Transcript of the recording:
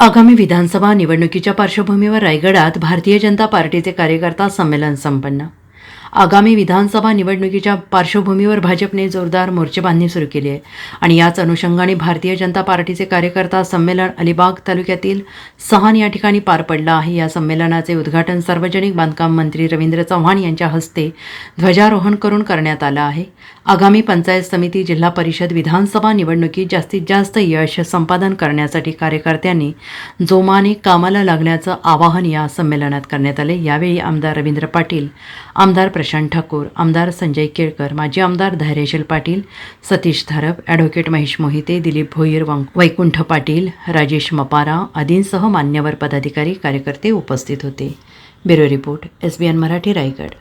आगामी विधानसभा निवडणुकीच्या पार्श्वभूमीवर रायगडात भारतीय जनता पार्टीचे कार्यकर्ता संमेलन संपन्न आगामी विधानसभा निवडणुकीच्या पार्श्वभूमीवर भाजपने जोरदार मोर्चेबांधणी सुरू केली आहे. आणि याच अनुषंगाने भारतीय जनता पार्टीचे कार्यकर्ता संमेलन अलिबाग तालुक्यातील सहान या ठिकाणी पार पडलं आहे. या संमेलनाचे उद्घाटन सार्वजनिक बांधकाम मंत्री रवींद्र चव्हाण यांच्या हस्ते ध्वजारोहण करून करण्यात आलं आहे. आगामी पंचायत समिती जिल्हा परिषद विधानसभा निवडणुकीत जास्तीत जास्त यश संपादन करण्यासाठी कार्यकर्त्यांनी जोमाने कामाला लागण्याचं आवाहन या संमेलनात करण्यात आले यावेळी आमदार रवींद्र पाटील आमदार प्रशांत ठाकूर आमदार संजय केळकर माजी आमदार धैर्यशील पाटील सतीश धारप ॲडव्होकेट महेश मोहिते दिलीप भोईर वैकुंठ पाटील राजेश मपारा आदींसह मान्यवर पदाधिकारी कार्यकर्ते उपस्थित होते. Bureau report S B N Marathi Raigad.